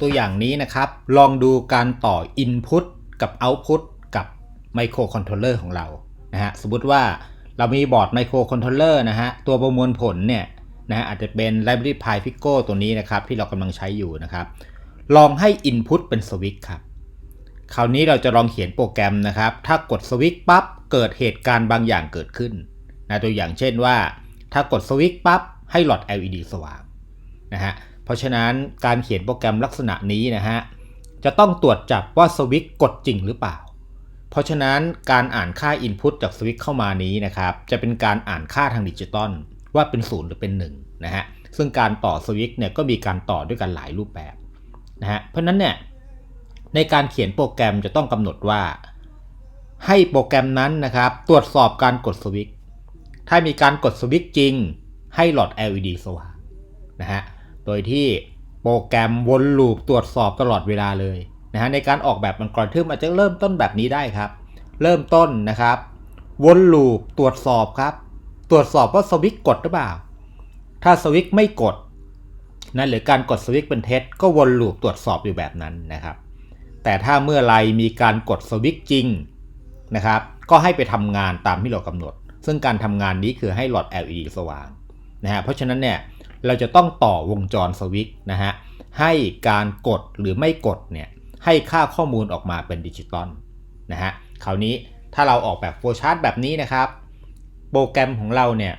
ตัวอย่างนี้นะครับ ลองดูการต่อ Input กับ Output กับไมโครคอนโทรลเลอร์ของเรานะฮะสมมติว่าเรามีบอร์ดไมโครคอนโทรลเลอร์นะฮะตัวประมวลผลเนี่ยนะฮะอาจจะเป็น Library Pi Pico ตัวนี้นะครับที่เรากำลังใช้อยู่นะครับ ลองให้ Input เป็นสวิตช์ครับ คราวนี้เราจะลองเขียนโปรแกรมนะครับ ถ้ากดสวิตช์ปั๊บเกิดเหตุการณ์บางอย่างเกิดขึ้นนะตัวอย่างเช่นว่า ถ้ากดสวิตช์ปั๊บให้หลอด LED สว่างนะฮะ ราะฉะนั้นการเขียนโปรแกรมลักษณะนี้นะฮะจะต้องตรวจจับว่าสวิตช์กดจริงหรือเปล่า เพราะฉะนั้นการอ่านค่า Input จากสวิตช์เข้ามานี้นะครับจะเป็นการอ่านค่าทางดิจิตอลว่าเป็น 0 หรือเป็น1นะฮะซึ่งการต่อสวิตช์เนี่ยก็มีการต่อด้วยกันหลายรูปแบบนะฮะเพราะฉะนั้นเนี่ยในการเขียนโปรแกรมจะต้องกำหนดว่า ให้โปรแกรมนั้นนะครับตรวจสอบการกดสวิตช์ถ้ามีการกดสวิตช์จริง ให้หลอด LED สว่างนะฮะ โดยที่โปรแกรมวนลูปตรวจสอบตลอดเวลาเลยนะฮะในการออกแบบมันกรทึมอาจจะเริ่มต้นแบบนี้ได้ครับ เริ่มต้นนะครับ วนลูปตรวจสอบครับ ตรวจสอบว่าสวิตช์กดหรือเปล่า ถ้าสวิตช์ไม่กดนั่นหรือการกดสวิตช์เป็นเท็จก็วนลูปตรวจสอบอยู่แบบนั้นนะครับ แต่ถ้าเมื่อไรมีการกดสวิตช์จริงนะครับก็ให้ไปทำงานตามที่เรากำหนด ซึ่งการทำงานนี้คือให้หลอด LED สว่างนะฮะเพราะฉะนั้นเนี่ย เราจะต้องต่อวงจรสวิตนะฮะให้การกดหรือไม่กดเนี่ยให้ค่าข้อมูลออกมาเป็นดิจิตอลนะฮะคราวนี้ถ้าเราออกแบบโฟล์ชาร์ตแบบนี้นะครับ โปรแกรมของเราเนี่ย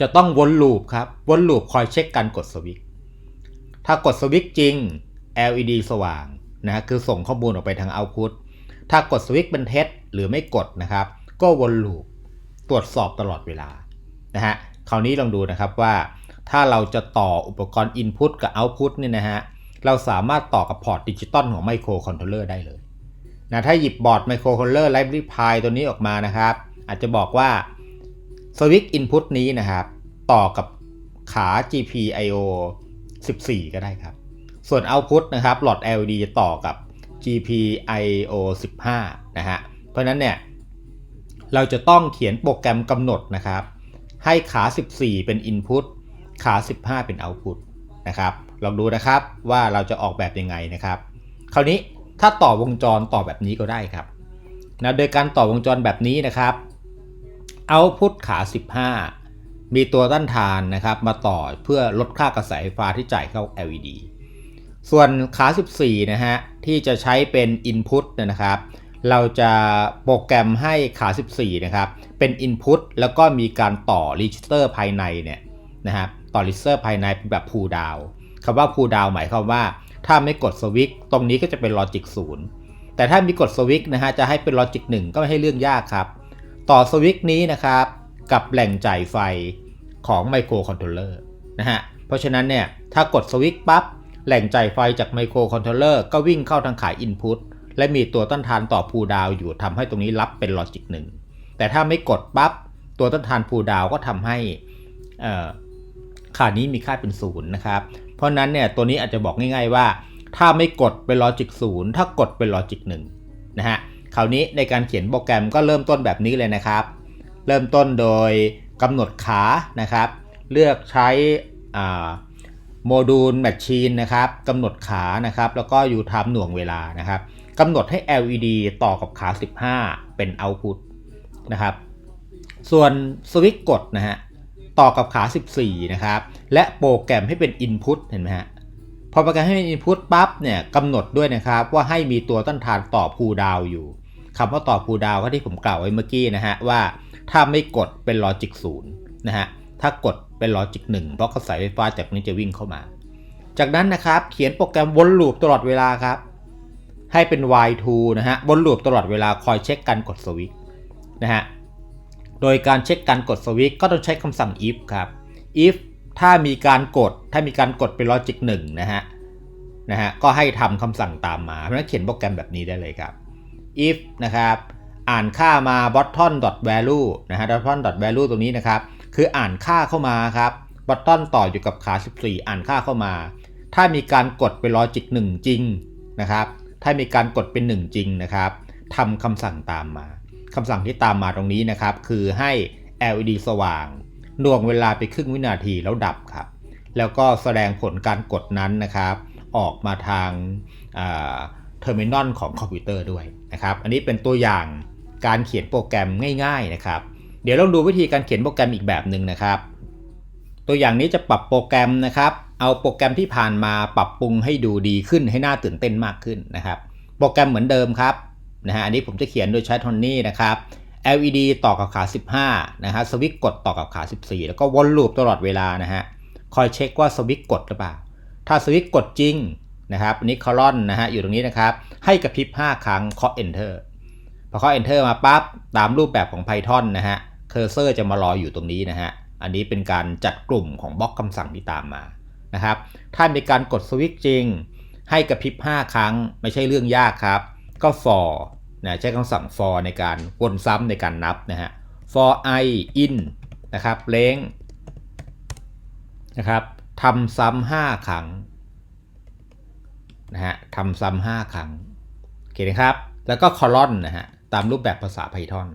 จะต้องวนลูปครับวนลูปคอยเช็คการกดสวิตถ้ากดสวิตจริง LED สว่างนะคือส่งข้อมูลออกไปทาง Output ถ้ากดสวิตเป็นเท็จหรือไม่กดนะครับ ก็วนลูปตรวจสอบตลอดเวลานะฮะคราวนี้ลองดูนะครับว่า ถ้าเราจะต่ออุปกรณ์ Input กับ Output เนี่ยนะฮะ เราสามารถต่อกับพอร์ตดิจิตอลของไมโครคอนโทรลเลอร์ได้เลยนะถ้าหยิบบอร์ดไมโครคอนโทรลเลอร์ Library Pi ตัวนี้ออกมานะครับ อาจจะบอกว่าสวิตช์ Input นี้นะครับ ต่อกับขา GPIO 14 ก็ได้ครับ ส่วน Output นะครับหลอด LED จะต่อกับ GPIO 15 นะฮะ เพราะนั้นเนี่ย เราจะต้องเขียนโปรแกรมกำหนดนะครับ ให้ขา 14 เป็น Input ขา 15 เป็น Output นะครับ ลองดูนะครับว่าเราจะออกแบบยังไงนะครับ คราวนี้ถ้าต่อวงจรต่อแบบนี้ก็ได้ครับนะโดยการต่อวงจรแบบนี้นะครับ Output ขา 15 มีตัวต้านทานนะครับ มาต่อเพื่อลดค่ากระแสไฟฟ้าที่จ่ายเข้า LED ส่วนขา 14 นะฮะ ที่จะใช้เป็น Input นะครับ เราจะโปรแกรมให้ขา 14 นะครับ เป็น Input แล้วก็มีการต่อ Register ภายในเนี่ยนะครับ ต่อ Register ภายในเป็นแบบ Pull down คำว่า Pull down หมายความว่า ถ้าไม่กดสวิตตรงนี้ก็จะเป็น Logic 0แต่ถ้ามีกดสวิตนะฮะจะให้เป็น Logic 1ก็ไม่ให้เรื่องยากครับ ต่อสวิตนี้นะครับกับแหล่งจ่ายไฟของไมโครคอนโทรลเลอร์นะฮะเพราะฉะนั้นเนี่ยถ้ากดสวิตปั๊บแหล่งจ่ายไฟจากไมโครคอนโทรลเลอร์ก็วิ่งเข้าทางขาย Input และมีตัวต้านทานต่อพูดาวอยู่ทำให้ตรงนี้รับเป็นลอจิกหนึ่งแต่ถ้าไม่กดปั๊บตัวต้านทานพูดาวก็ทำให้ ค่านี้มีค่าเป็นศูนย์นะครับ เพราะนั้นเนี่ยตัวนี้อาจจะบอกง่าย ๆว่า ถ้าไม่กดเป็นลอจิกศูนย์ถ้ากดเป็นลอจิกหนึ่งนะฮะคราวนี้ในการเขียนโปรแกรมก็เริ่มต้นแบบนี้เลยนะครับ เริ่มต้นโดยกำหนดขานะครับ เลือกใช้โมดูลแมชชีนนะครับกำหนดขานะครับ แล้วก็อยู่ทำหน่วงเวลานะครับกำหนดให้ LED ต่อกับขา 15 เป็น Output นะครับ ส่วนสวิตช์กดนะฮะ ต่อกับขา 14 นะครับ และโปรแกรมให้เป็น Input เห็นไหมฮะพอโปรแกรมให้เป็น Input ปั๊บเนี่ยกำหนดด้วยนะครับว่าให้มีตัวต้านทานต่อพูดาวอยู่คำว่าต่อพูดาวก็ที่ผมกล่าวไว้เมื่อกี้นะฮะว่าถ้าไม่กดเป็น Logic 0นะฮะถ้ากดเป็น Logic 1เพราะกระแสไฟฟ้าจากนี้จะวิ่งเข้ามา จากนั้นนะครับเขียนโปรแกรมวนลูปตลอดเวลาครับ ให้เป็น y2 นะฮะวนลูปตลอดเวลาคอยเช็คการกดสวิตช์นะฮะ โดยการเช็คการกดสวิตช์ก็ต้องใช้คำสั่ง if ครับ if ถ้ามีการกดถ้ามีการกดเป็น logic 1นะฮะนะฮะก็ให้ทำคำสั่งตามมา เพราะฉะนั้นเขียนโปรแกรมแบบนี้ได้เลยครับ if นะครับอ่านค่ามา button value นะฮะ button value ตรงนี้นะครับ คืออ่านค่าเข้ามาครับ button ต่ออยู่กับขา 14 อ่านค่าเข้ามา ถ้ามีการกดเป็น logic 1จริงนะครับ ถ้ามีการกดเป็น 1 จริงนะครับทำคำสั่งตามมา คำสั่งที่ตามมาตรงนี้นะครับ คือให้ LED สว่างหน่วงเวลาไปครึ่งวินาทีแล้วดับครับ แล้วก็แสดงผลการกดนั้นนะครับ ออกมาทางเทอร์มินอลของคอมพิวเตอร์ด้วยนะครับ อันนี้เป็นตัวอย่างการเขียนโปรแกรมง่าย ๆนะครับ เดี๋ยวลองดูวิธีการเขียนโปรแกรมอีกแบบหนึ่งนะครับ ตัวอย่างนี้จะปรับโปรแกรมนะครับ เอาโปรแกรมที่ผ่านมาปรับปรุงให้ดูดีขึ้นให้น่าตื่นเต้นมากขึ้นนะครับ โปรแกรมเหมือนเดิมครับ นะฮะอันนี้ผมจะเขียนโดยใช้ทอนนี่นะครับ LED ต่อกับขา 15 นะฮะสวิตช์กดต่อกับขา 14 แล้วก็วนลูปตลอดเวลานะฮะคอยเช็คว่าสวิตช์กดหรือเปล่า ถ้าสวิตช์กดจริงนะครับอันนี้คอลอนนะฮะอยู่ตรงนี้นะครับ ให้กระพริบ 5 ครั้งเคาะ enter พอเคาะ enter มาปั๊บตามรูปแบบของ Python นะฮะเคอร์เซอร์จะมารออยู่ตรงนี้นะฮะอันนี้เป็นการจัดกลุ่มของบล็อกคำสั่งที่ตามมานะครับถ้ามีการกดสวิตช์จริง ให้กระพริบ 5 ครั้งไม่ใช่เรื่องยากครับ ก็ for นะใช้คำสั่ง for ในการวนซ้ำในการนับนะฮะ for i in นะครับเล้งนะครับทำซ้ำ5ครั้งนะฮะทำซ้ำ5ครั้งโอเคนะครับ แล้วก็ colon นะฮะตามรูปแบบภาษา Python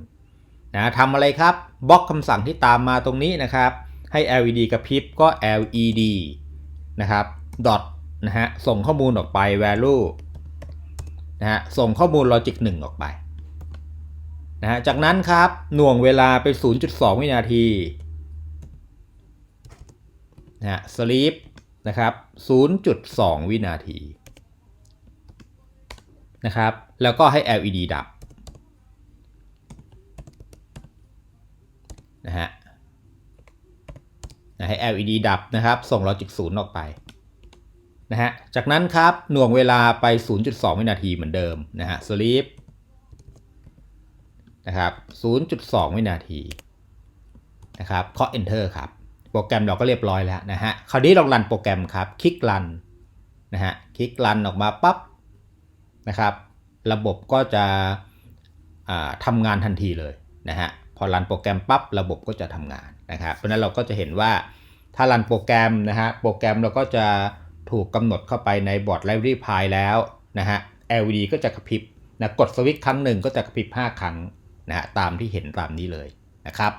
นะทำอะไรครับบล็อกคำสั่งที่ตามมาตรงนี้นะครับ ให้ LED กระพริบก็ LED นะครับ dot นะฮะส่งข้อมูลออกไป value นะฮะส่งข้อมูล logic 1 ออกไปนะฮะจากนั้นครับหน่วงเวลาไป0.2 วินาทีนะฮะ sleep นะครับ 0.2 วินาทีนะครับ แล้วก็ให้ LED ดับนะฮะนะให้ LED ดับนะครับ ส่ง logic 0 ออกไป นะฮะ จากนั้นครับหน่วงเวลาไป 0.2 วินาทีเหมือนเดิมนะฮะ sleep นะครับ 0.2 วินาทีนะครับเคาะ enter ครับ โปรแกรมเราก็เรียบร้อยแล้วนะฮะ คราวนี้ลองรันโปรแกรมครับ คลิกรันนะฮะ คลิกรันออกมาปั๊บนะครับ ระบบก็จะทำงานทันทีเลยนะฮะ พอรันโปรแกรมปั๊บระบบก็จะทำงานนะครับ เพราะนั้นเราก็จะเห็นว่าถ้ารันโปรแกรมนะฮะ โปรแกรมเราก็จะ ถูกกำหนดเข้าไปในบอร์ดไลบรารีพายแล้วนะฮะ LED ก็จะกระพริบนะกดสวิตช์ครั้งหนึ่งก็จะกระพริบ 5 ครั้งนะฮะตามที่เห็นตามนี้เลยนะครับ